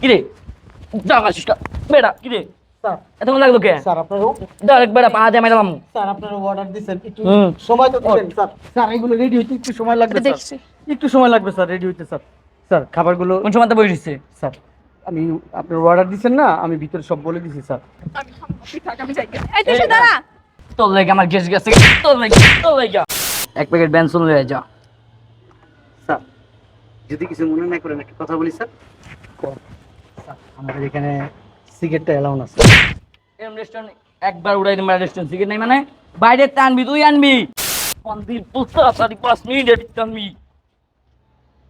কিরে? বেড়া কিরে? স্যার। এতক্ষণ লাগল কে? স্যার আপনার ডাইরেক্ট বেড়া পা দিয়ে মাইলাম স্যার আপনার অর্ডার দিচ্ছেন একটু সময় তো দিবেন স্যার। স্যার এগুলো রেডি হইতে একটু সময় লাগবে স্যার। একটু সময় লাগবে স্যার রেডি হইতে স্যার। স্যার খাবারগুলো কোন সময় বসেছে স্যার আমি আপনার অর্ডার দিচ্ছেন না আমি ভিতরে সব বলে দিছি স্যার। তোর লাগে আমার গ্যাস গেছে। তোর লাগে তোর লাগে। এক প্যাকেট বেনসন লয়ে যা। স্যার যদি কিছু মনে না করেন একটা কথা বলি স্যার? স্যার আমাদের এখানে সিগারেটটা অ্যালাউন আছে। এরম রেস্টুরেন্ট একবার উড়াই দিন রেস্টুরেন্ট সিগারেট নাই মানে বাইরে তে আনবি তুই আনবি। পাঁচ আনবি।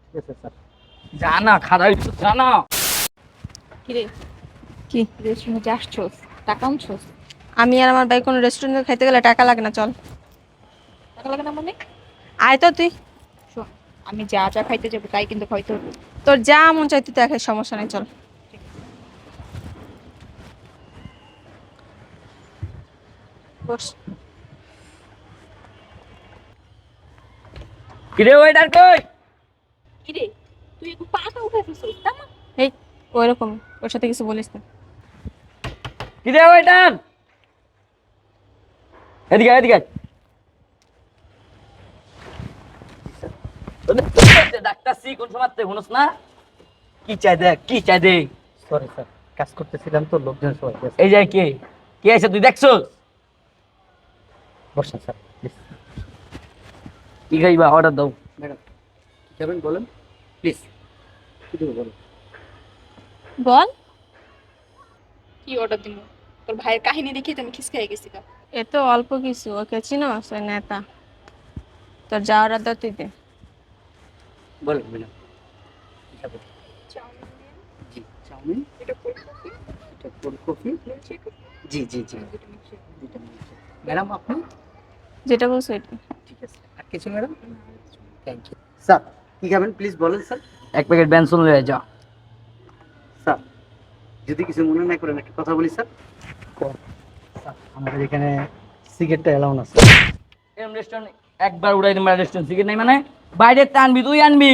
ঠিক আছে স্যার। জানা খারাপ জানা। কিরে? কি? রেস্টুরেন্টে আসছোস টাকা আনছোস? আমি আর আমার ভাই কোনো রেস্টুরেন্টে খাইতে গেলে টাকা লাগে না চল। টাকা লাগে না মানে? আয় তো তুই। শোন আমি যা যা খাইতে যাব তাই কিন্তু খাইতে হবে। তোর যা মন চাই তুই দেখার সমস্যা নেই চল। কিরে ওয়েটার কই? কিরে তুই একটু পাটা উঠে ফেলছিস তাই না? এই ওইরকম ওর সাথে কিছু বলিস না। কিরে ওয়েটার এদিকে এদিকে সি কোন সময় শুনস না? কি চাই দেখ কি চাই দে? সরি স্যার কাজ করতেছিলাম তো লোকজন সবাই এই যায় কে? কে আছে তুই দেখছস? বসেন স্যার প্লিজ কি খাইবা? অর্ডার দাও। ম্যাডাম কি খাবেন বলেন? প্লিজ কি দেবো বলুন? বল। কি অর্ডার দিব তোর ভাইয়ের কাহিনী দেখি তো আমি খিস খেয়ে গেছি গা। এ তো অল্প কিছু ওকে চিনো? সে নেতা। তোর যা অর্ডার দাও তুই দে। বলেন ম্যাডাম চাউমিন। জি চাউমিন। এটা কফি? জি জি জি। ম্যাডাম আপনি? যেটা বলছো এটা। ঠিক আছে। আর কিছু ম্যাডাম? থ্যাংক ইউ স্যার কি খাবেন? প্লিজ বলেন স্যার। এক প্যাকেট বেনসন লয়ে যা। স্যার যদি কিছু মনে না করেন একটা কথা বলি স্যার। স্যার আমাদের এখানে সিগারেটটা অ্যালাউন আছে এরম রেস্টুরেন্ট একবার উড়াই দিন রেস্টুরেন্ট সিগারেট নাই মানে? বাইরে আনবি তুই আনবি।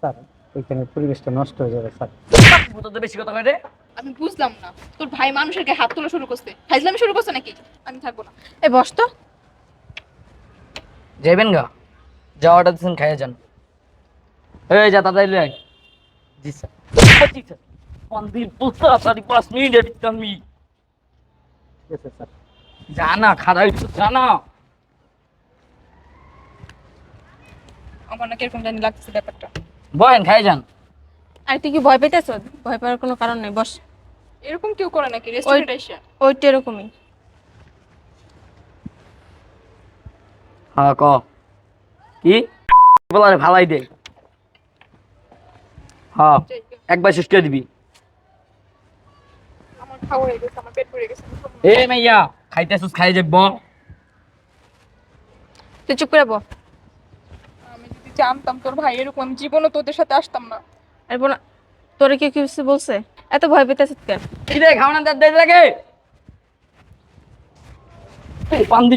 স্যার ওইখানে পরিবেশটা নষ্ট হয়ে যাবে স্যার। তোদের বেশি কথা রে। আমি বুঝলাম না। তোর ভাই মানুষের গায়ে হাত তোলা শুরু করছে। ফাইজলামি শুরু করছে নাকি? আমি থাকব না। এ বস তো। যাইবেন গা। যা অর্ডার দিচ্ছেন খাইয়া যান। এই যা তাড়াতাড়ি লয়ে আয়। জি স্যার। পান্দি পুস্তা সারি পাঁচ মিনিট আনবি ঠিক আছে স্যার। জানা খারাপ জানা আমার না কীরকম জানি লাগতেছে ব্যাপারটা। বয়েন খাই যান। আর তুই কি ভয় পেতেছ? ভয় পাওয়ার কোনো কারণ নেই বস। এরকম কেউ করে নাকি? রেস্টুরেন্ট এসে। ওইটা এরকমই। হ্যাঁ ক। কি? বলারে ভালাই দে। হ্যাঁ একবার শেষ করে দিবি। আমার খাওয়া হয়ে গেছে আমার পেট ভরে গেছে আমি খাব না। এ মাইয়া খাইতেছিস খাই যাইব। তুই চুপ করে বল জানতাম তোর ভাই এরকম জীবনও তোদের সাথে আসতাম না। আর বোন তোরে কি কিছু বলছে? এত ভয় পেতেছিস কেন? কি রে দাঁত দেয় লাগে। পান্দি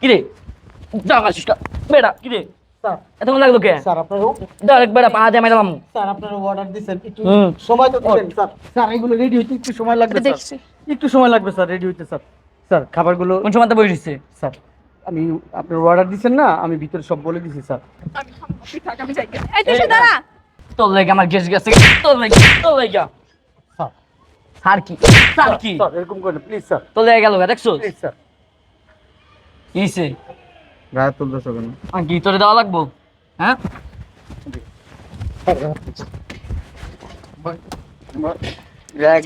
কি রে? শিষ্টা বেড়া কি রে? স্যার। এতক্ষণ লাগল কে? স্যার আপনার ডাইরেক্ট বেড়া পা দিয়ে মাইলাম স্যার আপনার অর্ডার একটু সময় তো দিবেন স্যার। স্যার এগুলো রেডি হইতে একটু সময় লাগবে স্যার। একটু সময় লাগবে স্যার রেডি হইতে স্যার। স্যার খাবারগুলো কোন সময় বসেছে স্যার। আমি আপনার অর্ডার দিচ্ছেন না আমি ভিতরে সব বলে দিছি স্যার। আমি আমি তোর লাগে আমার গ্যাস গেছে তোর লাগে তোর লাগে স্যার। স্যার কি? স্যার কি? স্যার এরকম প্লিজ স্যার। তোর লাগে গেল দেখছ প্লিজ স্যার। কিসে গায়ে তুলতেছো কেন? আর কি দেওয়া লাগবো? হ্যাঁ?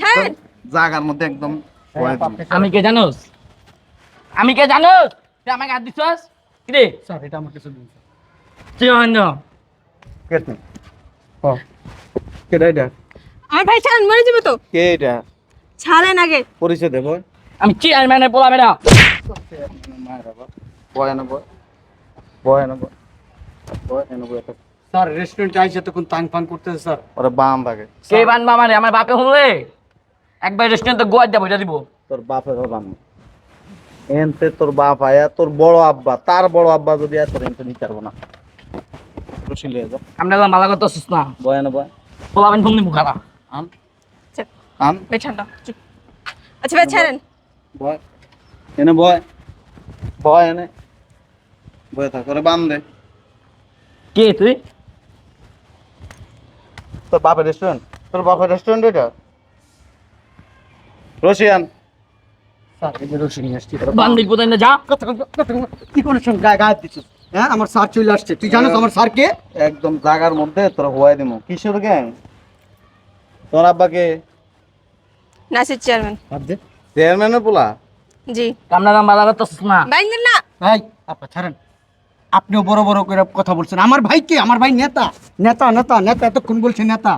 ছাড়। জায়গার মধ্যে একদম বয়ে আমি কে জানোস? আমি কে জানোস? তুই আমাকে হাত দিছস? কি রে স্যার এটা আমার কিছু দিন। তুই অন্য কেটে ও কেটে এটা আমার ভাই ছাড়েন মরে যাবে তো। কে এটা ছাড়েন আগে। পরিচয় দেবো আমি চেয়ারম্যানের পোলা বেড়া বয় না বয় বয় না বয় বয় না বয় স্যার রেস্টুরেন্টে আইসে তখন তাং ফাং করতেছে স্যার। ওরা বাম থাকে কে বানবা মানে? আমার বাপে হলে একবার রেস্টুরেন্টে গোয়া দেবো এটা দিব। তোর বাপের বাম। এনতে তোর বাপ আয়া তোর বড় আব্বা তার বড় আব্বা যদি এত এনতে নিতে পারব না। আমরা এগুলো মালা করতেছিস না। বয় না বয়। পোলাবেন ফোন দিব খারাপ আন। আন। ভাই ঠান্ডা চুপ। আচ্ছা ভাই ছাড়েন। বয়। এনে বয়। বয় এনে। বয় থাক করে বান দে। কে তুই? তোর বাপের রেস্টুরেন্ট তোর বাপের রেস্টুরেন্ট এটা? রশিয়ান। স্যার এই যে রশি নিয়ে আসছি বান্দির কোথায় না যা। কথা কথা- কথা কথা- কি কোনো গায়ে গায়ে দিচ্ছিস হ্যাঁ আমার স্যার চলে আসছে। তুই জানিস আমার স্যার একদম জাগার মধ্যে তোর হওয়াই দিমু কিশোর গ্যাং তোর আব্বাকে নাসির চেয়ারম্যান। ভাবছে চেয়ারম্যানের পোলা? জি। কামনা কাম বালা করতেছিস না। বাইন্দেন না। ভাই আপা ছাড়েন। আপনিও বড় বড় করে কথা বলছেন। আমার ভাই কে? আমার ভাই নেতা। নেতা নেতা নেতা এতক্ষণ বলছে নেতা।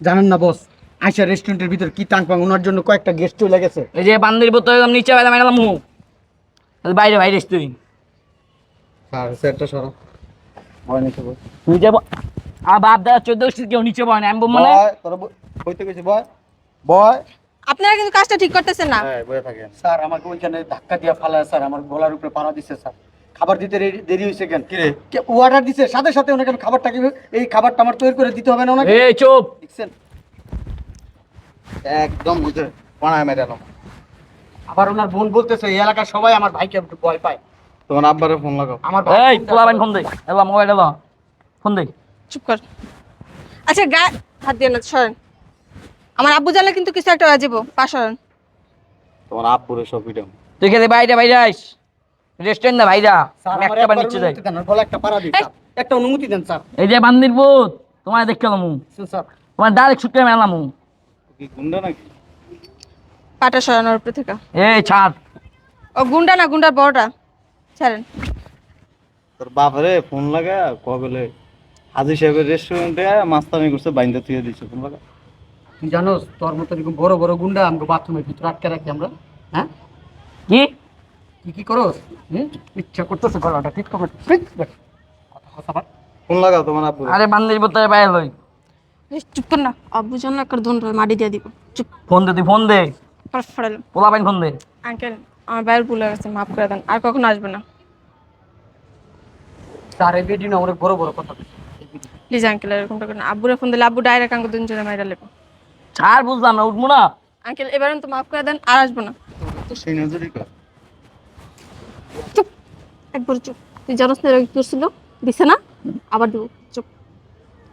জানেন না বস। আইসা রেস্টুরেন্টের ভিতর কি টাং পাং ওনার জন্য কয়েকটা গেস্ট চলে গেছে। এই যে বান্দির বোতল একদম নিচে বেলা মেলাম মুখ বাইরে বাইরে এসে তুই স্যার সেটটা সরো। ভয় নিতে বল তুই যে ব- আর বাপ দাদা চোদ্দ বছর কেউ নিচে বয় না আমি মানে বয় তোর বইতে গেছি বয়? বয়? আপনারা কিন্তু কাজটা ঠিক করতেছেন না। হ্যাঁ বয়ে থাকেন। স্যার আমাকে ওইখানে ধাক্কা দিয়ে ফালায় স্যার আমার গলার উপরে পাড়া দিছে স্যার। খাবার দিতে দেরি হয়েছে কেন? কিরে অর্ডার দিছে সাথে সাথে ওনাকে আমি খাবারটা এই খাবারটা আমার তৈরি করে দিতে হবে না ওনাকে। এই চুপ। দেখছেন? একদম বুঝে পানায় মেরালাম আবার ওনার বোন বলতেছে এই এলাকার সবাই আমার ভাইকে একটু ভয় পায়। তোমার আব্বারে ফোন লাগাও। আমার এই পোলাবেন ফোন দে। এলা মোবাইল এলা। ফোন দে। চুপ কর। আচ্ছা গা হাত দিয়ে না সরেন। আমার আব্বু জানলে কিন্তু কিছু একটা বাজিব পা সরেন। তোমার আব্বুরে সব ভিডিও তুই খেতে বাইরে বাইরে আইস। রেস্টুরেন্ট না ভাইরা? আমি একটা বার নিচে যাই অনুমতি দেন, গলা একটা পাড়া দিন স্যার। একটা অনুমতি দেন স্যার। এই যে বান্দির বোত তোমায় স্যার। তোমার ডাইরেক্ট ছুটে মেলাম কি গুন্ডা নাকি? পাটা সরানোর উপরে থেকে এই ছাড়। ও গুন্ডা না গুন্ডার বড়টা। ছাড়েন। তোর বাপরে ফোন লাগা কবেলে হাজি সাহেবের রেস্টুরেন্টে মাস্তানি করছে বাইন্দা থুয়ে দিছে ফোন লাগা। তুই জানোস তোর মতো এরকম বড় বড় গুন্ডা আমাকে বাথরুমের ভিতরে আটকে রাখি আমরা হ্যাঁ? কি? কি কি করোস? ইচ্ছা করতেছে গলাটা ঠিক করে ঠিক। কথা কথা ফোন লাগাও তোমার আব্বুরে আরে বান্দির বোতলে বাইরে লই চুপ কর না। আব্বু জানলে একটা দন্ড মাটি দিয়ে দিব। চুপ। ফোন দে তুই ফোন দে। ফেলাম পোলাবেন ফোন দে। আঙ্কেল আমার বাইরে ভুলে গেছে মাফ করে দেন। আর কখনো আসবে না। স্যার এই বেডি না অনেক বড় বড় কথা। প্লিজ আঙ্কেল এরকমটা করেন আব্বুরে ফোন দিলে আব্বু ডাইরেক্ট আঙ্কেল দুজনে মাইরা লেবো ছাড় বুঝলাম না উঠবো না। আঙ্কেল এবারে তো মাফ করে দেন আর আসব না। তো সেই নজরই কর। চুপ। একবার চুপ। তুই জানোস না এরকম করছিল? দিছে না? আবার দিব। চুপ।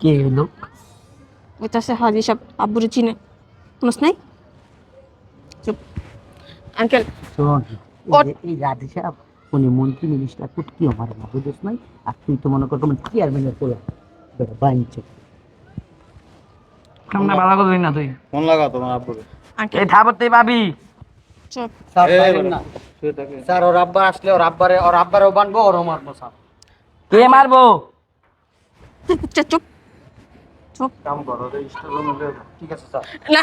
কে হইল এটা সে হাজি সব আব্বুরে চিনে। শুনস নাই? চুপ। আঙ্কেল। ওর- এই যে- সাহেব উনি মন্ত্রী মিনিস্টার কুটকি আমার না বুঝিস নাই? আর তুই তো মনে কর তোমার চেয়ারম্যানের পোলা। বেটা বাঞ্চে সামনে বাধা করবি না তুই। ফোন লাগাও তোমার আব্বুরে এই পাবি। চুপ। স্যার এই না। স্যার ওর আব্বা আসলে ওর আব্বারে ওর আব্বারেও বানবো ওরও মারবো স্যার। কে মারবো? চুপ। চুপ। চুপ কাম করো রেজিস্টার মধ্যে ঠিক আছে স্যার না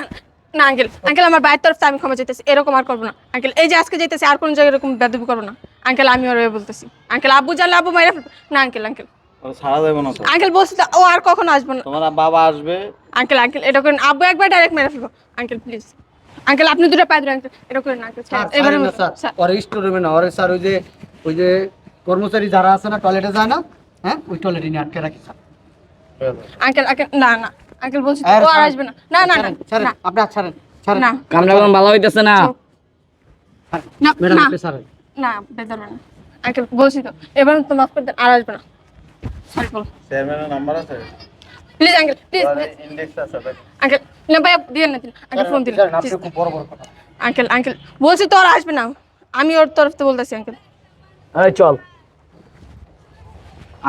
না আঙ্কেল আঙ্কেল আমার বাইরের তরফ থেকে আমি ক্ষমা চাইতেছি। এরকম আর করব না। আঙ্কেল এই যে আজকে যাইতেছি আর কোন জায়গায় এরকম বেদবি করব না। আঙ্কেল আমি ওর বলতেছি। আঙ্কেল আব্বু জানলে আব্বু মাইরা না আঙ্কেল আঙ্কেল। ওরা ছাড়া না আঙ্কেল বলছি ও আর কখনো আসব না। তোমার বাবা আসবে। আঙ্কেল আঙ্কেল এটা করেন। আব্বু একবার ডাইরেক্ট মেরে ফেলব। আঙ্কেল প্লিজ আঙ্কেল আপনি দুটো পায়ে ধরে আঙ্কেল এটা করেন না আঙ্কেল। স্যার এবারে না স্যার ওর স্টোর না। ওর স্যার ওই যে ওই যে কর্মচারী যারা আছে না টয়লেটে যায় না হ্যাঁ ওই টয়লেটে নিয়ে আটকে রাখি স্যার। আঙ্কেল আঙ্কেল না না। আঙ্কেল বলছি তো, আর ও আর আসবে না। না না না আপনি আর ছাড়েন ছাড়েন। না। কোনো ভালো হইতেছে না? না ম্যাডাম আপনি ছাড়েন। না বেদার না আঙ্কেল বলছি তো এবার তো মাফ করে দেন আর আসবে না। সরি বল চেয়ারম্যানের নাম্বার আছে? প্লিজ আঙ্কেল প্লিজ ইন্ডেক্স আছে আঙ্কেল না ভাইয়া দিয়ে না দিন। আঙ্কেল ফোন দিন আপনি খুব বড় বড় কথা। আঙ্কেল আঙ্কেল বলছি তো আর আসবে না। আমি ওর তরফ থেকে বলতেছি আঙ্কেল। এই চল।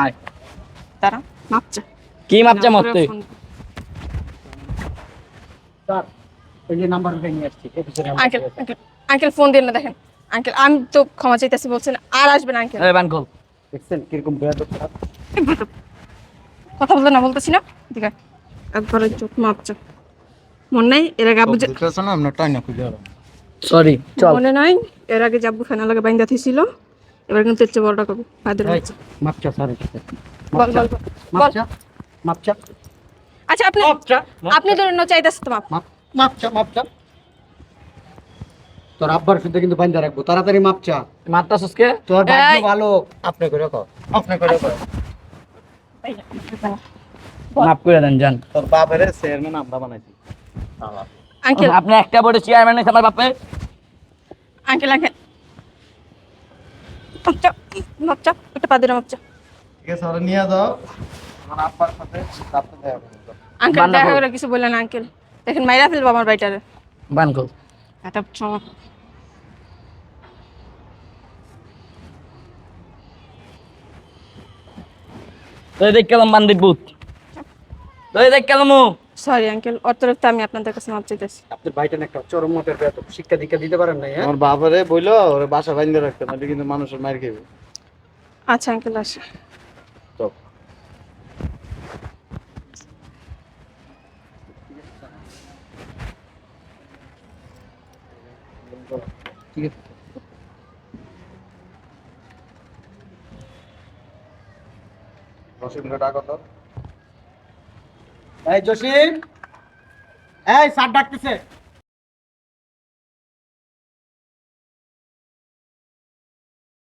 আয়। তারা মাপছে। কি মাপচা মতে নাম্বার। আঙ্কেল ফোন দিন না দেখেন। আঙ্কেল আমি তো ক্ষমা চাইতেছি বলছেন আর আসবে না আঙ্কেল। এই বানকল দেখছেন কীরকম বেয়াদব কথা বলতে না বলতেছি না। ঠিক আছে একবারে চোখ মাপছে। মনে নাই এর আগে না? আপনার টাইনা খুঁজে সরি চল। মনে নাই এর আগে যে আব্বু ফেনা লাগে বাইন্দা থিছিল এবার কিন্তু বড়টা করব স্যার বল বল বল। মাপচা আচ্ছা আপনি আপনি ধরে না চাইতেছে তো মাপ। মাপ- মাপচা মাপচা তোর আব্বার সাথে কিন্তু বাইন্দা রাখব তাড়াতাড়ি মাপচা মাত্রা সুস্কে তোর ভাগ্য ভালো। আপনি করে কর আপনি করে কর মাফ করে দেন যান। তোর বাপের চেয়ারম্যান আমরা বানাইছি। আঙ্কেল আপনি একটা বোর্ডে চেয়ারম্যান আমার বাপে আঙ্কেল আঙ্কেল। মাপচা মাপচা একটা পা মাপচা ঠিক আছে ওরা নিয়ে যাও। আঙ্কেল দেখা করে কিছু বললেন আঙ্কেল? দেখেন মাইরা ফেলব আমার বাড়িটারে। বানকো। এটা সব তুই দেখ কেলাম বান্দির ভূত। তুই দেখ কেলাম সরি আঙ্কেল অতিরিক্ত আমি আপনাদের কাছে মাপ চাইতেছি। আপনার ভাইটা না একটা চরম মতের শিক্ষা দীক্ষা দিতে পারেন না হ্যাঁ? আমার বাবারে বইলো ওরে বাসা বাইন্ধে রাখতে নাহলে কিন্তু মানুষের মার খেবে আচ্ছা আঙ্কেল আসি ঠিক আছে এই জসিম। এই স্যার ডাকতেছে।